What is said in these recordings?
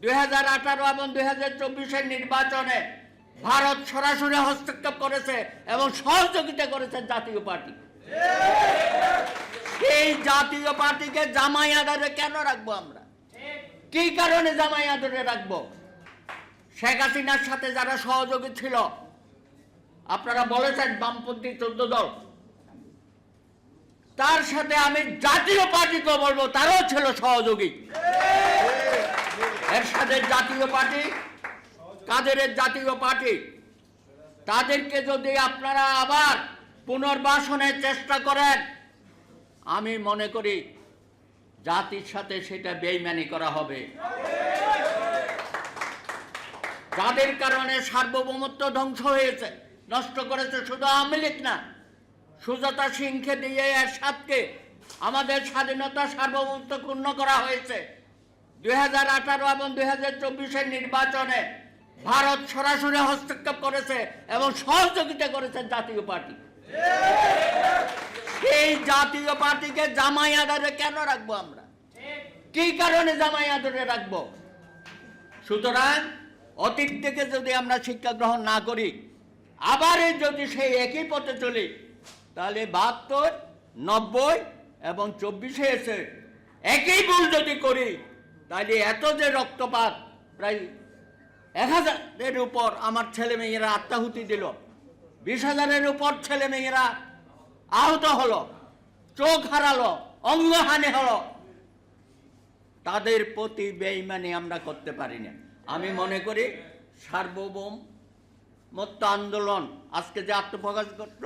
দুই এবং দুই হাজার নির্বাচনে ভারত সরাসরি হস্তক্ষেপ করেছে এবং সহযোগিতা করেছে জাতীয় পার্টি। সেই জাতীয় পার্টিকে জামাই আদরে কেন রাখব আমরা? কি কারণে জামাই আদরে রাখব? শেখ হাসিনার সাথে যারা সহযোগী ছিল, আপনারা বলেছেন বামপন্থী চোদ্দ দল। তার সাথে আমি জাতীয় পার্টিকে বলব, তারাও ছিল সহযোগী। এর সাথে জাতীয় পার্টি, কাদের জাতীয় পার্টি? তাদেরকে যদি আপনারা আবার পুনর্বাসনের চেষ্টা করেন, আমি মনে করি জাতির সাথে সেটা বেইমানি করা হবে। যাদের কারণে সার্বভৌমত্ব ধ্বংস হয়েছে, নষ্ট করেছে শুধু আওয়ামী লীগ না, সুজাতা সিংকে দিয়ে এরশাদকে আমাদের স্বাধীনতা সার্বভৌমত্ব পূর্ণ করা হয়েছে। দুই এবং দুই হাজার নির্বাচনে ভারত সরাসরি হস্তক্ষেপ করেছে এবং সহযোগিতা করেছে জাতীয় পার্টি। সেই জাতীয় পার্টিকে জামাই আদরে কেন রাখব আমরা? কি কারণে জামাই আদরে রাখব? সুতরাং অতীত থেকে যদি আমরা শিক্ষা গ্রহণ না করি আবার যদি সেই একই পথে চলি, তাহলে বাহাত্তর, নব্বই এবং চব্বিশে এসে একই ভুল যদি করি তাহলে এত যে রক্তপাত, প্রায় এক হাজারের উপর আমার ছেলে মেয়েরা আত্মাহুতি দিল। বিশ হাজারের উপর ছেলে মেয়েরা আহত হলো, চোখ হারালো, অঙ্গহানি হলো। তাদের প্রতি বেইমানি আমরা করতে পারি না আমি মনে করি সার্বভৌম মত্ত আন্দোলন আজকে যে আত্মপ্রকাশ পত্র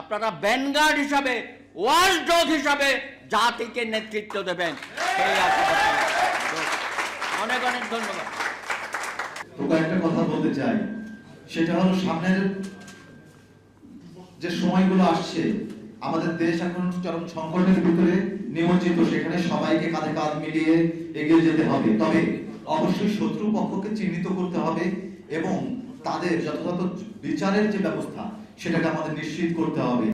আপনারা ব্যানগার্ড হিসাবে ওয়াল ডগ হিসাবে জাতিকে নেতৃত্ব দেবেন। সেই। অনেক অনেক ধন্যবাদ। কথা বলতে চাই। সেটা হলো সামনের যে সময়গুলো আসছে, আমাদের দেশ এখন চরম সংকটের ভিতরে নিমজ্জিত, সেখানে সবাইকে কাঁধে কাঁধ মিলিয়ে এগিয়ে যেতে হবে। তবে অবশ্যই শত্রু পক্ষকে চিহ্নিত করতে হবে এবং তাদের যথাযথ বিচারের যে ব্যবস্থা, সেটাকে আমাদের নিশ্চিত করতে হবে।